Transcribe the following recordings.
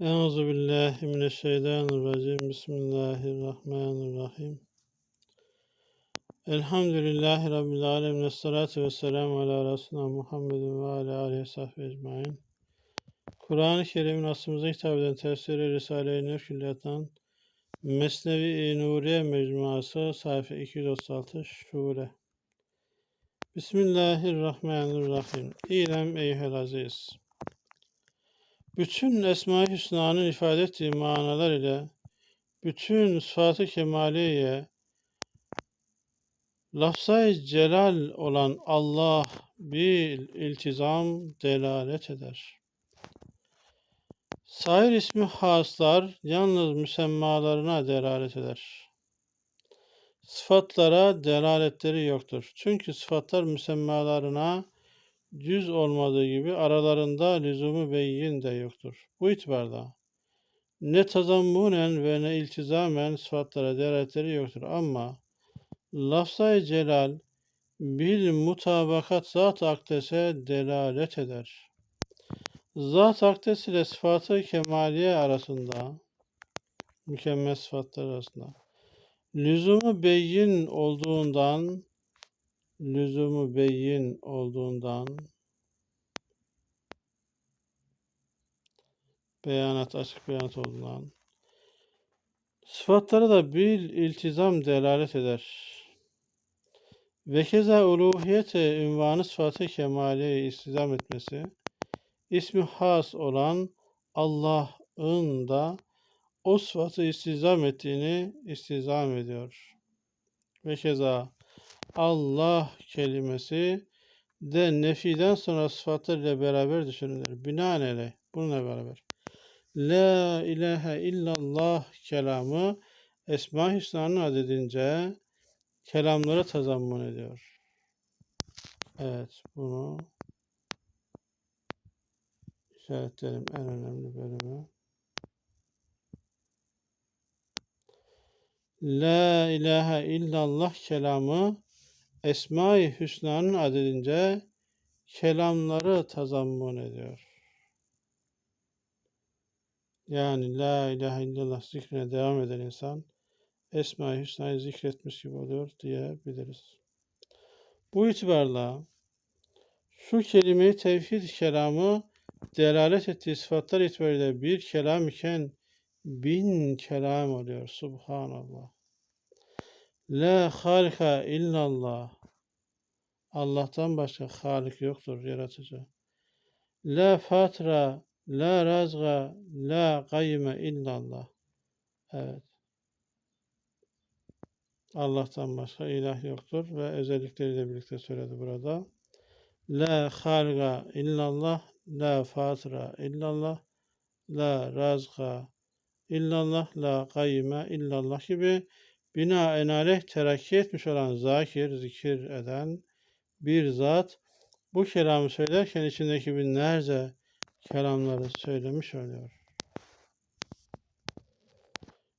Euzu billahi mineşşeytanirracim. Bismillahirrahmanirrahim. Elhamdülillahi rabbil alamin. Essalatu vesselamu ala resulina Muhammedin ve ala alihi ve sahbihi ecmaîn. Kur'an-ı Kerim'in aslımıza hitap eden tefsiri Risale-i Nur Külliyat'tan Mesnevi-i Nuriye Mecmuası sayfa 236 Şure. Bismillahirrahmanirrahim. İlem eyhel aziz. Bütün Esma-i Hüsna'nın ifade ettiği manalar ile bütün sıfat-ı kemaliye lafzayı celal olan Allah bir iltizam delalet eder. Sair ismi haslar yalnız müsemmalarına delalet eder. Sıfatlara delaletleri yoktur. Çünkü sıfatlar müsemmalarına cüz olmadığı gibi aralarında lüzumu beyin de yoktur. Bu itibarda ne tazammunen ve ne iltizamen sıfatlara delaletleri yoktur ama lafzayı celal bil mutabakat zat akdese delalet eder. Zat akdes ile sıfatı kemaliye arasında mükemmel sıfatlar arasında lüzumu beyin olduğundan lüzumu beyin olduğundan beyanat açık beyanat olduğundan sıfatlara da bir iltizam delalet eder. Ve keza uluhiyete ünvanı sıfatı kemaliye istizam etmesi ismi has olan Allah'ın da o sıfatı istizam ettiğini istizam ediyor. Ve keza Allah kelimesi de nefiden sonra sıfatlar ile beraber düşünülür. Binaenaleyh bununla beraber. La ilahe illallah kelamı Esma-i Hüsna'nın adedince kelamlara tazammun ediyor. Evet bunu işaretlerim en önemli bölümü. La ilahe illallah kelamı Esma-i Hüsna'nın adedince kelamları tazammun ediyor. Yani La ilahe illallah zikrine devam eden insan Esma-i Hüsna'yı zikretmiş gibi oluyor diyebiliriz. Bu itibarla şu kelime-i tevhid kelamı delalet ettiği sıfatlar itibariyle bir kelam iken bin kelam oluyor. Subhanallah. La halika illallah. Allah'tan başka halik yoktur, yaratıcı. La fatra, la razga, la kayyime illallah. Evet. Allah'tan başka ilah yoktur ve özellikleriyle birlikte söyledi burada. La halga illallah, la fatra illallah, la razga illallah, la kayyime illallah gibi binaenaleyh terakki etmiş olan zakir, zikir eden bir zat bu kelamı söylerken içindeki binlerce kelamları söylemiş oluyor.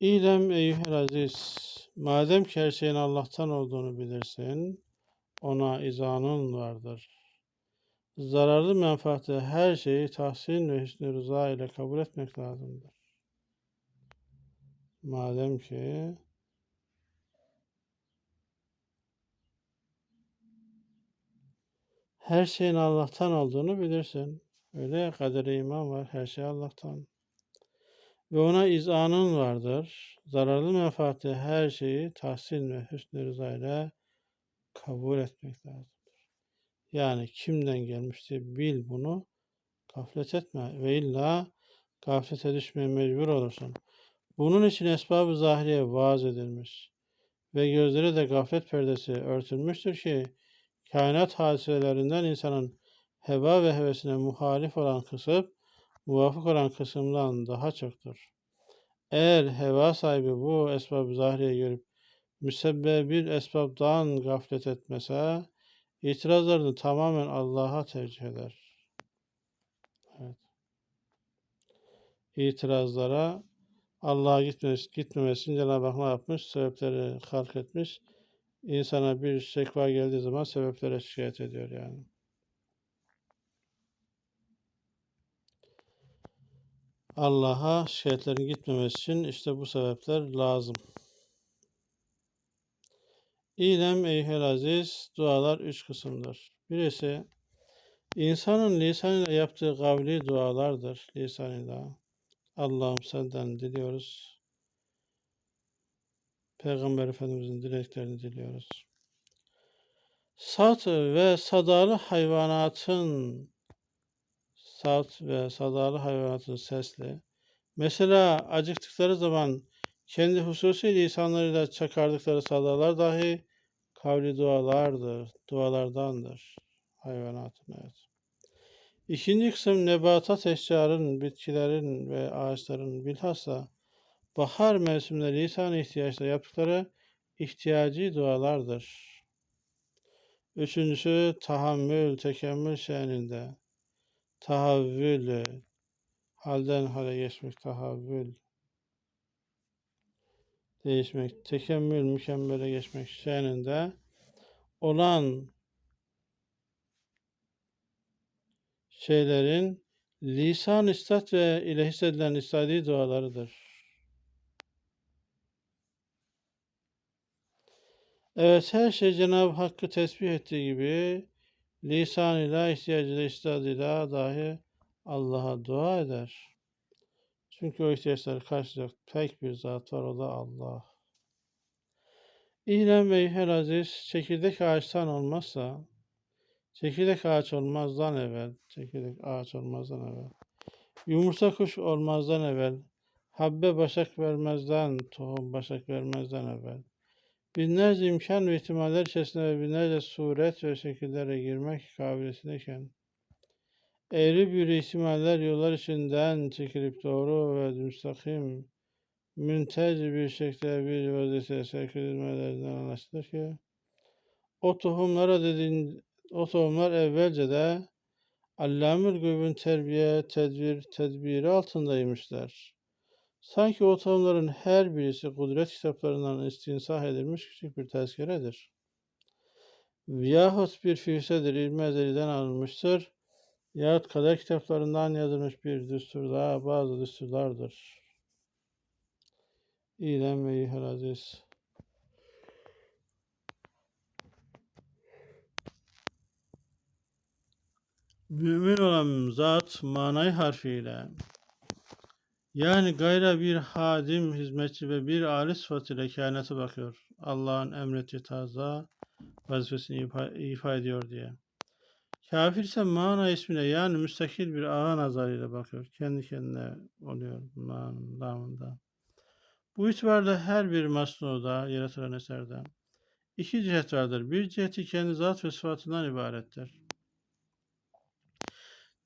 İlem eyyühel aziz, madem ki her şeyin Allah'tan olduğunu bilirsin, ona izanın vardır. Zararlı menfaati her şeyi tahsin ve hüsnü rıza ile kabul etmek lazımdır. Madem ki her şeyin Allah'tan olduğunu bilirsin. Öyle ya kadere iman var. Her şey Allah'tan. Ve ona izanın vardır. Zararlı menfaati her şeyi tahsin ve hüsnü rıza ile kabul etmek lazımdır. Yani kimden gelmişti bil bunu. Gaflet etme. Ve illa gaflete düşmeye mecbur olursun. Bunun için esbab-ı zahiriye vaaz edilmiş. Ve gözleri de gaflet perdesi örtülmüştür ki kainat hadiselerinden insanın heva ve hevesine muhalif olan kısım, muvafık olan kısımdan daha çoktur. Eğer heva sahibi bu esbab-ı zahiriye görüp müsebbebil esbabdan gaflet etmese, itirazlarını tamamen Allah'a tercih eder. Evet. İtirazlara Allah'a gitmemesi için Cenab-ı Hak ne yapmış? Sebepleri halk etmiş. İnsana bir şekva geldiği zaman sebeplere şikayet ediyor yani. Allah'a şikayetlerin gitmemesi için işte bu sebepler lazım. İlem eyhel aziz, dualar üç kısımdır. Birisi, insanın lisanıyla yaptığı kavli dualardır. Lisanıyla. Allah'ım senden diliyoruz. Peygamber Efendimizin dileklerini diliyoruz. Sat ve sadalı hayvanatın salt ve sadalı hayvanatın sesli. Mesela acıktıkları zaman kendi hususi lisanlarıyla çakardıkları sadalar dahi kavli dualardır, dualardandır hayvanatın evet. İkinci kısım nebatat eşyaların, bitkilerin ve ağaçların bilhassa bahar mevsiminde lisan ihtiyaçla yaptıkları ihtiyacı dualardır. Üçüncüsü tahammül, tekemmül şe'ninde. Tahavvül, halden hale geçmek, tahavvül. Değişmek, tekemmül, mükemmele geçmek şe'ninde olan şeylerin lisan istat ve ile hissedilen istediği dualarıdır. Evet her şey Cenab-ı Hakk'ı tesbih ettiği gibi lisanıyla, ihtiyacıyla, istadıyla dahi Allah'a dua eder. Çünkü o ihtiyaçları karşılayacak tek bir zat var, o da Allah. İlem ve her aziz, çekirdek ağaçtan olmazsa, çekirdek ağaç olmazdan evvel, çekirdek ağaç olmazdan evvel, yumurta kuş olmazdan evvel, habbe başak vermezden, tohum başak vermezden evvel, binlerce imkan ve ihtimaller içerisinde ve binlerce suret ve şekillere girmek kabiliyetindeyken, eğri bir ihtimaller yollar içinden çekilip doğru ve müstakim, müntez bir şekilde bir vaziyete sevk edilmelerinden anlaşılır ki, o tohumlara dediğin, o tohumlar evvelce de Allamül Guyub'un terbiye, tedbir, tedbiri altındaymışlar. Sanki o tohumların her birisi kudret kitaplarından istinsah edilmiş küçük bir tezkeredir. Yahut bir füsedir, ilmi ezeliden alınmıştır. Yahut kader kitaplarından yazılmış bir düstur daha bazı düsturlardır. İlem ve İhal Aziz. Mümin olan zat manay harfiyle yani gayra bir hadim, hizmetçi ve bir âli sıfatıyla kainata bakıyor. Allah'ın emrettiği tarzda vazifesini ifa, ifa ediyor diye. Kafir ise mana ismine yani müstakil bir ağa nazarıyla bakıyor. Kendi kendine oluyor manın damında. Bu itibarla her bir masnuda, yaratılan eserde iki cihet vardır. Bir ciheti kendi zat ve sıfatından ibarettir.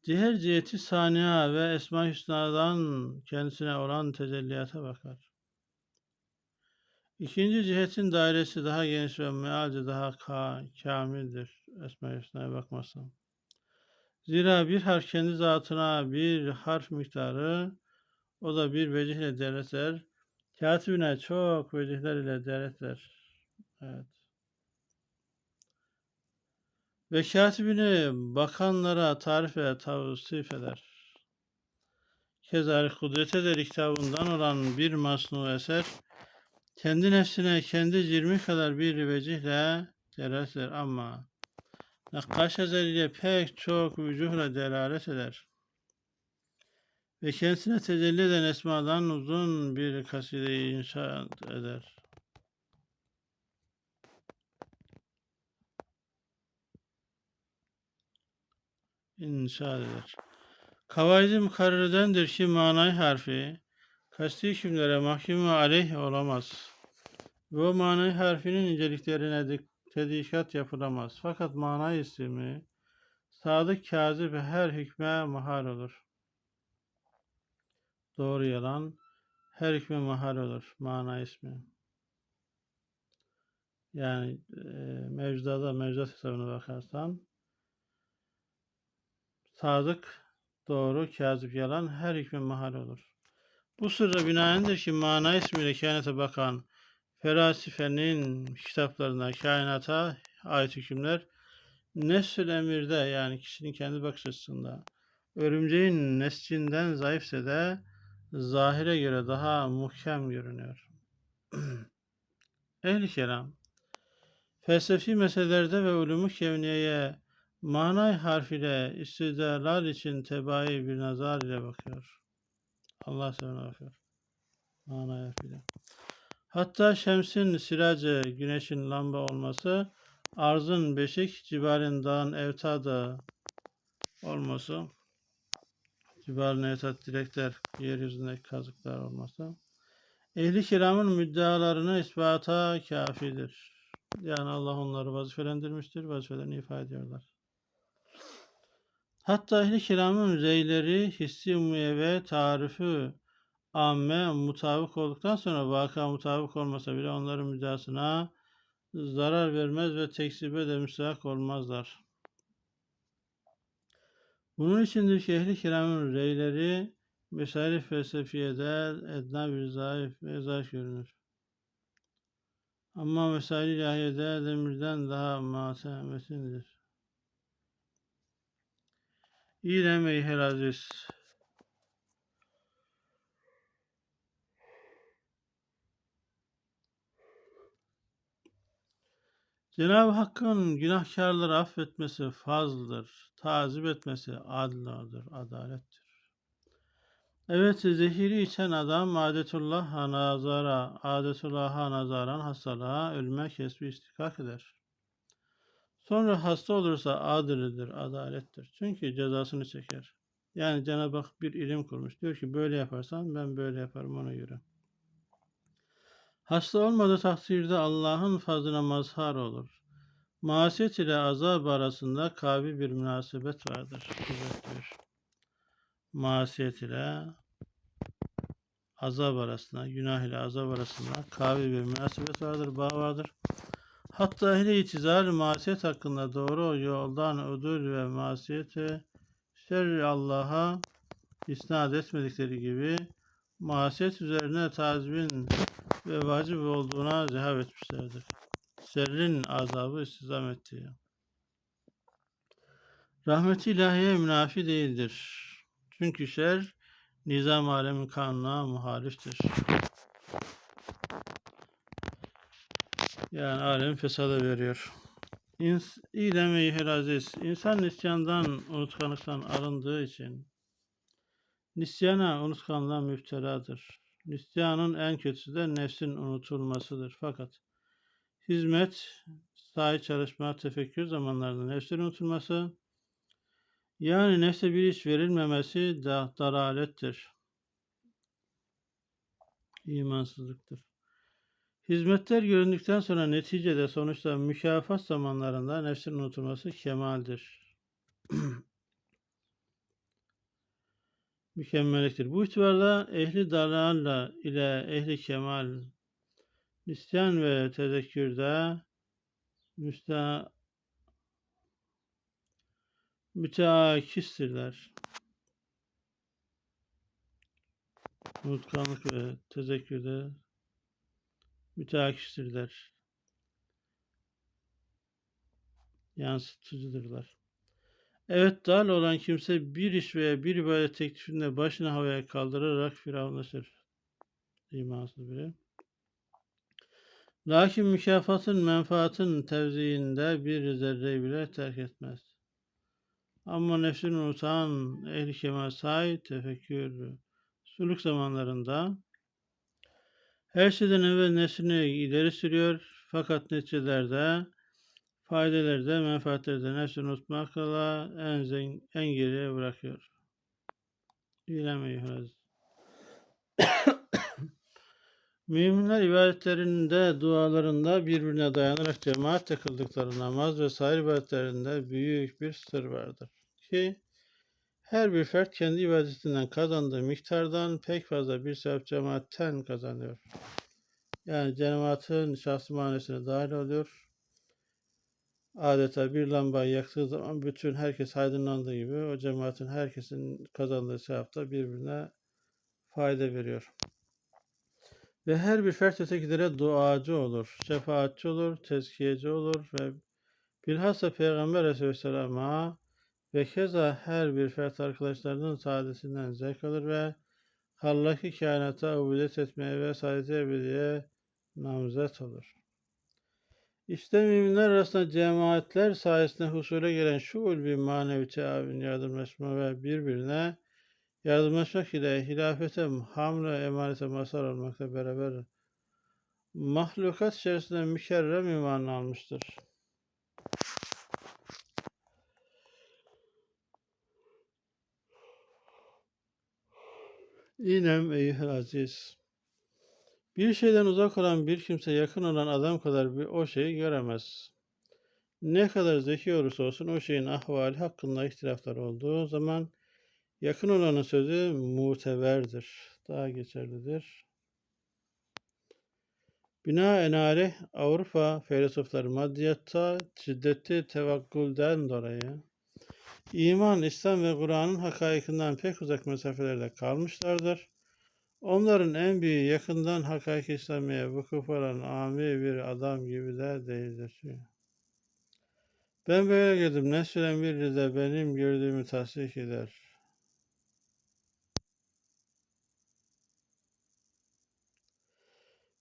Diğer ciheti saniye ve Esma-i Hüsna'dan kendisine olan tecelliyata bakar. İkinci cihetin dairesi daha geniş ve mealce daha ka kamildir. Esma-i Hüsna'ya bakmazsam. Zira bir harf kendi zatına bir harf miktarı o da bir vecihle devletler. Katibine çok vecihler ile devletler. Evet. Ve katibini bakanlara tarif ve tavsif eder. Kezalik kudret eder kitabından olan bir masnu eser, kendi nefsine kendi cirmi kadar bir vecihle delalet ama Nakkaş ile pek çok vücuhla delalet eder. Ve kendisine tecelli eden esmadan uzun bir kasideyi inşa eder. İnşa eder. Kavaidi mukarrerendir ki manay harfi kasti hükümlere mahkum ve aleyh olamaz. O manay harfinin inceliklerine tedikat yapılamaz. Fakat manay ismi sadık kazip her hükme mahal olur. Doğru yalan her hükme mahal olur mana ismi. Yani e, mevcudada mevcut hesabına bakarsan sadık, doğru, kazip, yalan her hükme mahal olur. Bu sırra binaendir ki mana ismiyle kainata bakan felasifenin kitaplarında kainata ait hükümler nesl emirde yani kişinin kendi bakış açısında örümceğin neslinden zayıfse de zahire göre daha muhkem görünüyor. Ehli kelam, felsefi meselelerde ve ulûmu kevniyeye manay harfiyle istidlal için tebai bir nazar ile bakıyor. Allah sana bakıyor. Manay harfiyle. Hatta şemsin siracı, güneşin lamba olması, arzın beşik, cibalin dağın evtadı olması, cibalin evtad direkler, yeryüzündeki kazıklar olması, ehli kiramın müddealarını ispata kafidir. Yani Allah onları vazifelendirmiştir, vazifelerini ifade ediyorlar. Hatta ehli kiramın reyleri, hissi ve tarifi amme mutabık olduktan sonra vaka mutabık olmasa bile onların müddeasına zarar vermez ve tekzibe de müstahak olmazlar. Bunun içindir ki ehli kiramın reyleri mesail felsefiyede edna bir zayıf ve zayıf görünür. Ama mesail ilahiyede demirden daha masemetindir. İrem eyhel aziz. Cenab-ı Hakk'ın günahkarları affetmesi fazldır. Tazip etmesi adladır, adalettir. Evet, zehiri içen adam adetullah'a nazara, adetullah'a nazaran hastalığa, ölüme kesbi istikak eder. Sonra hasta olursa adilidir, adalettir. Çünkü cezasını çeker. Yani Cenab-ı Hak bir ilim kurmuş. Diyor ki böyle yaparsan ben böyle yaparım ona göre. Hasta olmadığı takdirde Allah'ın fazlına mazhar olur. Masiyet ile azab arasında kavi bir münasebet vardır. Diyor. Masiyet ile azab arasında, günah ile azab arasında kavi bir münasebet vardır, bağ vardır. Hatta ehli itizal masiyet hakkında doğru yoldan ödül ve masiyeti şerri Allah'a isnat etmedikleri gibi masiyet üzerine tazmin ve vacip olduğuna zehab etmişlerdir. Şerrin azabı istizam ettiği. Rahmet-i ilahiye münafi değildir. Çünkü şer nizam alemin kanuna muhaliftir. Yani alem fesada veriyor. İns İlem aziz. İnsan nisyandan, unutkanlıktan arındığı için nisyana unutkanlığa müfteradır. Nisyanın en kötüsü de nefsin unutulmasıdır. Fakat hizmet, sahi çalışma, tefekkür zamanlarında nefsin unutulması, yani nefse bir iş verilmemesi da dalalettir. İmansızlıktır. Hizmetler göründükten sonra neticede sonuçta mükafat zamanlarında nefsin unutulması kemaldir. Mükemmelliktir. Bu itibarla ehli dalalla ile ehli kemal nisyan ve tezekkürde müsta müteakistirler. Unutkanlık ve tezekkürde müteakistirler. Yansıtıcıdırlar. Evet dal olan kimse bir iş veya bir ibadet teklifinde başını havaya kaldırarak firavunlaşır. İmansız biri. Lakin mükafatın menfaatın tevziğinde bir zerre bile terk etmez. Ama nefsini unutan ehli kemal tefekkür suluk zamanlarında her şeyden evvel nefsini ileri sürüyor fakat neticelerde faydaları menfaatleri de nefsini unutmakla en, zen, en geriye bırakıyor. İlem Müminler ibadetlerinde, dualarında birbirine dayanarak cemaat kıldıkları namaz ve sair ibadetlerinde büyük bir sır vardır. Ki her bir fert kendi ibadetinden kazandığı miktardan pek fazla bir sevap cemaatten kazanıyor. Yani cemaatin şahsı manesine dahil oluyor. Adeta bir lambayı yaktığı zaman bütün herkes aydınlandığı gibi o cemaatin herkesin kazandığı sevapta birbirine fayda veriyor. Ve her bir fert ötekilere duacı olur, şefaatçi olur, tezkiyeci olur ve bilhassa Peygamber Aleyhisselam'a ve keza her bir fert arkadaşlarının saadetinden zevk alır ve Hallaki kainata ubudiyet etmeye ve saadet ebediye namzet olur. İşte müminler arasında cemaatler sayesinde husule gelen şu ulvi manevi teavün yardımlaşma ve birbirine yardımlaşmak ile hilafete, hamle, emanete mazhar olmakla beraber mahlukat içerisinde mükerrem imanını almıştır. İnem eyhel aziz. Bir şeyden uzak olan bir kimse yakın olan adam kadar bir o şeyi göremez. Ne kadar zeki olursa olsun o şeyin ahvali hakkında ihtilaflar olduğu zaman yakın olanın sözü muteberdir. Daha geçerlidir. Binaenaleyh Avrupa filozofları maddiyatta şiddetli tevakkülden dolayı iman, İslam ve Kur'an'ın hakaikinden pek uzak mesafelerde kalmışlardır. Onların en büyüğü yakından hakaik İslamiye vukuf olan ami bir adam gibi de değildir. Ben böyle gördüm. Ne süren biri de benim gördüğümü tasdik eder.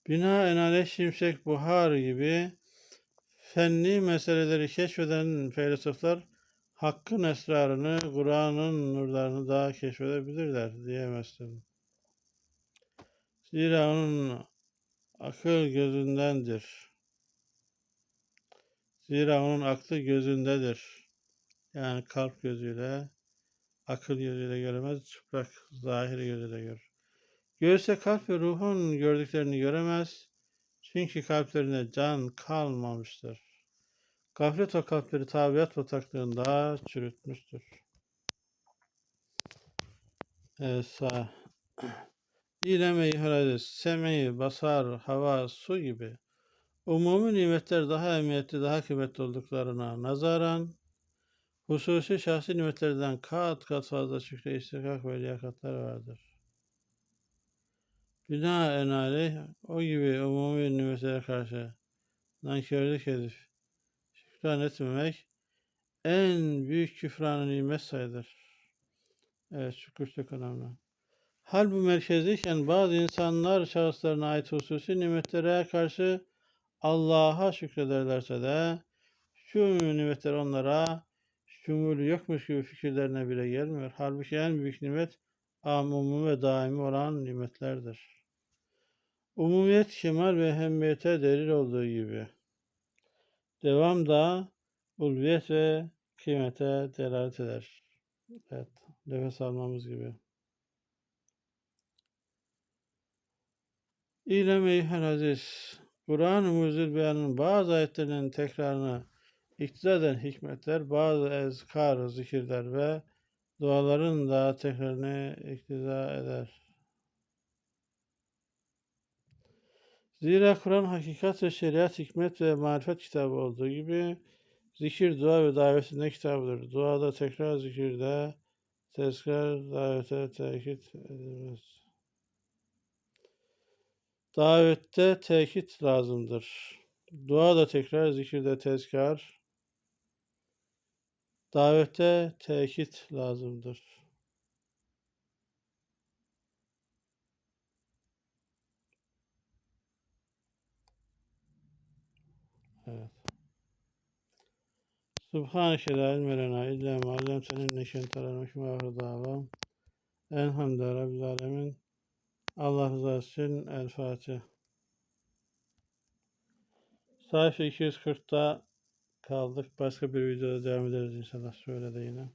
Binaenaleyh şimşek, buhar gibi fenli meseleleri keşfeden filozoflar hakkın esrarını, Kur'an'ın nurlarını daha keşfedebilirler diyemezsin. Zira onun akıl gözündendir. Zira onun aklı gözündedir. Yani kalp gözüyle, akıl gözüyle göremez, çıplak zahiri gözüyle görür. Görse kalp ve ruhun gördüklerini göremez. Çünkü kalplerine can kalmamıştır. Gaflet o kalpleri tabiat bataklığında çürütmüştür. Esa. İlem eyhal semeyi, basar, hava, su gibi umumi nimetler daha emniyetli, daha kıymetli olduklarına nazaran hususi şahsi nimetlerden kat kat fazla şükre istikak ve liyakatlar vardır. Binaenaleyh o gibi umumi nimetlere karşı nankörlük edip şükran etmemek en büyük küfranı nimet sayılır. Evet şükür çok önemli. Hal bu merkezliyken bazı insanlar şahıslarına ait hususi nimetlere karşı Allah'a şükrederlerse de şu nimetler onlara şumulü yokmuş gibi fikirlerine bile gelmiyor. Halbuki en büyük nimet amumum ve daimi olan nimetlerdir. Umumiyet kemal ve ehemmiyete delil olduğu gibi. Devam da ulviyet ve kıymete delalet eder. Evet, nefes almamız gibi. İlem eyhel aziz. Kur'an-ı Mucizül Beyan'ın bazı ayetlerinin tekrarına iktidar hikmetler, bazı ezkar, zikirler ve duaların da tekrarını iktiza eder. Zira Kur'an hakikat ve şeriat, hikmet ve marifet kitabı olduğu gibi zikir, dua ve davetinde kitabıdır. Duada tekrar, zikirde tezkar, davete tekit edilmez. Davette tekit lazımdır. Dua da tekrar, zikirde tezkar. Davette tekit lazımdır. Subhaneke la ilme lena illa ma allamtena inneke entel alim ve davam. Elhamdülillahi rabbil alamin. Allah rızası için El Fatiha. Sayfa 240'ta kaldık. Başka bir videoda devam ederiz inşallah. Şöyle de yine.